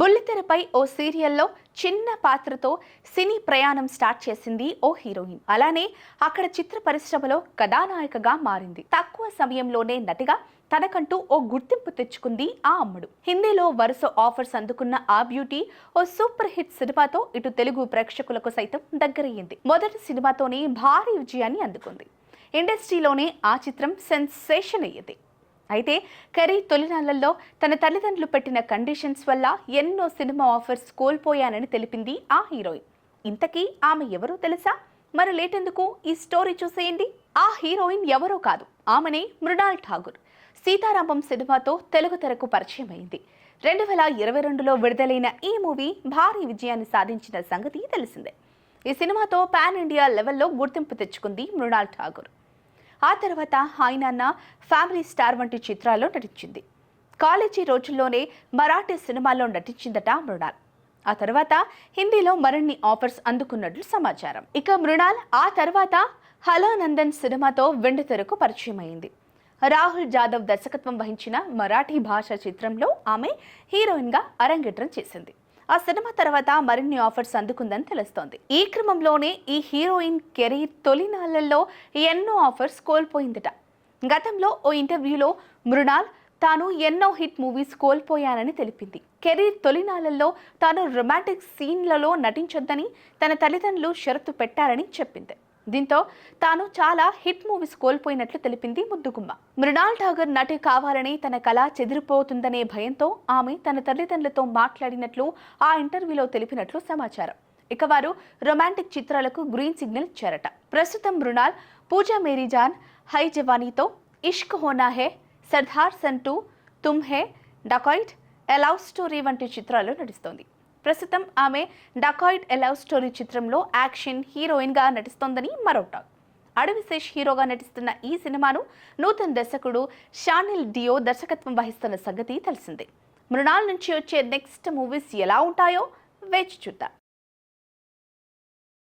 బుల్లితెరపై ఓ సీరియల్లో చిన్న పాత్రతో సినీ ప్రయాణం స్టార్ట్ చేసింది ఓ హీరోయిన్. అలానే అక్కడ చిత్ర పరిశ్రమలో కథానాయికగా మారింది. తక్కువ సమయంలోనే నటిగా తనకంటూ ఓ గుర్తింపు తెచ్చుకుంది ఆ అమ్మడు. హిందీలో వరుస ఆఫర్స్ అందుకున్న ఆ బ్యూటీ ఓ సూపర్ హిట్ సినిమాతో ఇటు తెలుగు ప్రేక్షకులకు సైతం దగ్గరయ్యింది. మొదటి సినిమాతోనే భారీ విజయాన్ని అందుకుంది. ఇండస్ట్రీలోనే ఆ చిత్రం సెన్సేషన్ అయ్యింది. అయితే కరీ తొలినాళ్ళలో తన తల్లిదండ్రులు పెట్టిన కండిషన్స్ వల్ల ఎన్నో సినిమా ఆఫర్స్ కోల్పోయానని తెలిపింది ఆ హీరోయిన్. ఇంతకీ ఆమె ఎవరో తెలుసా? మరి లేటెందుకు ఈ స్టోరీ చూసేయండి. ఆ హీరోయిన్ ఎవరో కాదు ఆమెనే మృణాల్ ఠాగూర్. సీతారామం సినిమాతో తెలుగు తెరకు పరిచయం అయింది రెండు వేల ఇరవై రెండులో విడుదలైన ఈ మూవీ భారీ విజయాన్ని సాధించిన సంగతి తెలిసిందే. ఈ సినిమాతో పాన్ ఇండియా లెవెల్లో గుర్తింపు తెచ్చుకుంది మృణాల్ ఠాగూర్. ఆ తర్వాత హాయ్ నాన్న ఫ్యామిలీ స్టార్ వంటి చిత్రాల్లో నటించింది. కాలేజీ రోజుల్లోనే మరాఠీ సినిమాల్లో నటించిందట మృణాల్. ఆ తర్వాత హిందీలో మరిన్ని ఆఫర్స్ అందుకున్నట్లు సమాచారం. ఇక మృణాల్ ఆ తర్వాత హలో నందన్ సినిమాతో వెండితెరకు పరిచయం అయింది రాహుల్ జాదవ్ దర్శకత్వం వహించిన మరాఠీ భాష చిత్రంలో ఆమె హీరోయిన్గా అరంగేట్రం చేసింది. ఆ సినిమా తర్వాత మరిన్ని ఆఫర్స్ అందుకుందని తెలుస్తోంది. ఈ క్రమంలోనే ఈ హీరోయిన్ కెరీర్ తొలినాళ్ళలో ఎన్నో ఆఫర్స్ కోల్పోయిందట. గతంలో ఓ ఇంటర్వ్యూలో మృణాల్ తాను ఎన్నో హిట్ మూవీస్ కోల్పోయానని తెలిపింది. కెరీర్ తొలినాళ్ళలో తాను రొమాంటిక్ సీన్లలో నటించొద్దని తన తల్లిదండ్రులు షరతు పెట్టారని చెప్పింది. దీంతో తాను చాలా హిట్ మూవీస్ కోల్పోయినట్లు తెలిపింది ముద్దుగుమ్మ. మృణాల్ ఠాగూర్ నటి కావాలని తన కళ చెదిరిపోతుందనే భయంతో ఆమె తన తల్లిదండ్రులతో మాట్లాడినట్లు ఆ ఇంటర్వ్యూలో తెలిపినట్లు సమాచారం. ఇక వారు రొమాంటిక్ చిత్రాలకు గ్రీన్ సిగ్నల్ ఇచ్చారట ప్రస్తుతం మృణాల్ పూజా మేరీ జాన్ హై జవానీతో ఇష్క్ హోనా హే సర్దార్ సంటూ తుమ్ హే డకాయిట్ ఎ లవ్ స్టోరీ వంటి చిత్రాల్లో నటిస్తోంది. ప్రస్తుతం ఆమె డకాయిట్ ఎలవ్ స్టోరీ చిత్రంలో యాక్షన్ హీరోయిన్గా నటిస్తోందని మరో టాక్. అడవిశేష్ హీరోగా నటిస్తున్న ఈ సినిమాను నూతన దర్శకుడు షానిల్ డియో దర్శకత్వం వహిస్తున్న సంగతి తెలిసిందే. మృణాల్ నుంచి వచ్చే నెక్స్ట్ మూవీస్ ఎలా ఉంటాయో వేచి చూద్దాం.